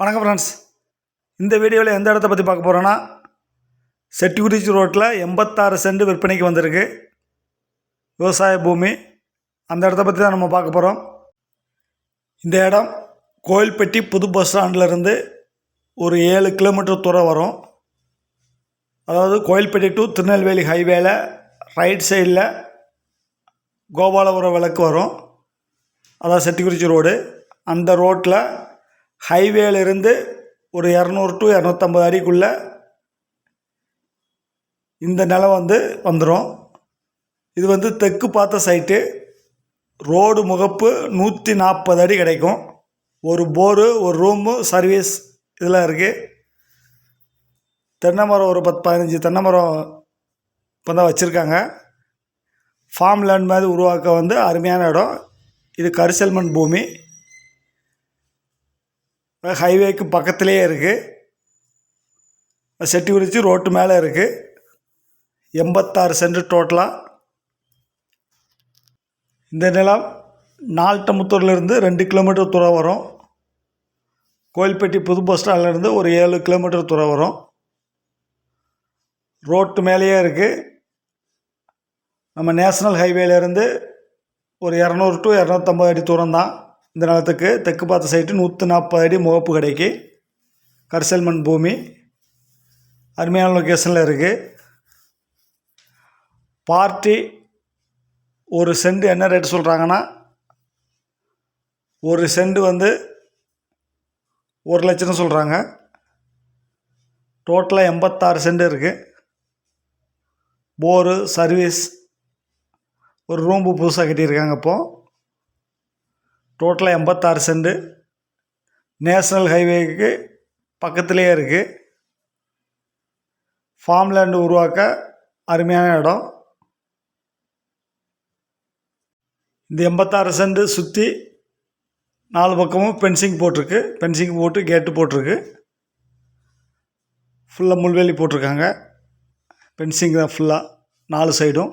வணக்கம் ஃப்ரெண்ட்ஸ் இந்த வீடியோவில் எந்த இடத்த பற்றி பார்க்க போகிறோன்னா செட்டிக்குறிச்சி ரோட்டில் எண்பத்தாறு சென்ட் விற்பனைக்கு வந்திருக்கு. விவசாய பூமி. அந்த இடத்த பற்றி தான் நம்ம பார்க்க போகிறோம் இந்த இடம் கோயில்பட்டி புது பஸ் ஸ்டாண்ட்லேருந்து ஒரு ஏழு கிலோமீட்டர் தூரம் வரும். அதாவது கோயில்பட்டி டு திருநெல்வேலி ஹைவேல ரைட் சைடில் கோபாலபுரம் விளக்கு வரும். அதாவது செட்டிக்குறிச்சி ரோடு அந்த ரோட்டில் ஹைவேலேருந்து ஒரு இரநூறு டு இரநூத்தம்பது அடிக்குள்ளே இந்த நிலம் வந்து வந்துடும் இது வந்து தெற்கு பார்த்த சைட்டு ரோடு முகப்பு நூற்றி நாற்பது அடி கிடைக்கும். ஒரு போரு ஒரு ரூமு சர்வீஸ் இதெல்லாம் இருக்குது தென்னை மரம் ஒரு பத்து பதினஞ்சு தென்னை மரம் இப்போ தான் வச்சுருக்காங்க. ஃபார்ம் லேண்ட் மாதிரி உருவாக்க வந்து அருமையான இடம். இது கரிசல்மண் பூமி. ஹைவேக்கு பக்கத்துலேயே இருக்குது செட்டிக்குறிச்சி ரோட்டு மேலே இருக்குது எண்பத்தாறு சென்ட் டோட்டலாக இந்த நிலம் நால்டமுத்தூர்லேருந்து ரெண்டு கிலோமீட்டர் தூரம் வரும். கோயில்பட்டி புது பஸ் ஸ்டாண்ட்லேருந்து ஒரு ஏழு கிலோமீட்டர் தூரம் வரும். ரோட்டு மேலேயே இருக்குது நம்ம நேஷ்னல் ஹைவேலேருந்து ஒரு இரநூறு டு இரநூத்தம்பது அடி தூரம் தான் இந்த நிலத்துக்கு தெற்கு பார்த்த சைட்டு நூற்றி நாற்பது அடி முகப்பு கடைக்கு. கரிசல் மண் பூமி. அருமையான லொக்கேஷனில் இருக்குது பார்ட்டி ஒரு சென்ட் என்ன ரேட் சொல்கிறாங்கன்னா ஒரு சென்ட் வந்து ஒரு லட்சம்னு சொல்கிறாங்க டோட்டலாக எண்பத்தாறு சென்ட் இருக்குது போரு சர்வீஸ் ஒரு ரூம்பு புதுசாக கட்டியிருக்காங்க இப்போது டோட்டலாக எண்பத்தாறு சென்ட். நேஷ்னல் ஹைவேக்கு பக்கத்துலேயே இருக்குது ஃபார்ம் லேண்டு உருவாக்க அருமையான இடம். இந்த எண்பத்தாறு சென்ட் சுற்றி நாலு பக்கமும் பென்சிங் போட்டிருக்கு. பென்சிங் போட்டு கேட்டு போட்டிருக்கு. ஃபுல்லாக முள்வேலி போட்டிருக்காங்க. பென்சிங் தான் ஃபுல்லாக நாலு சைடும்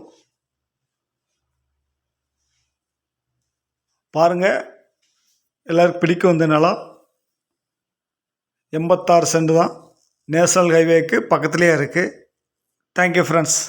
பாருங்கள் எல்லாருக்கும் பிடிக்கும் இந்த நிலம் எண்பத்தாறு சென்ட் தான் நேஷ்னல் ஹைவேக்கு பக்கத்துலேயே இருக்குது தேங்க்யூ ஃப்ரெண்ட்ஸ்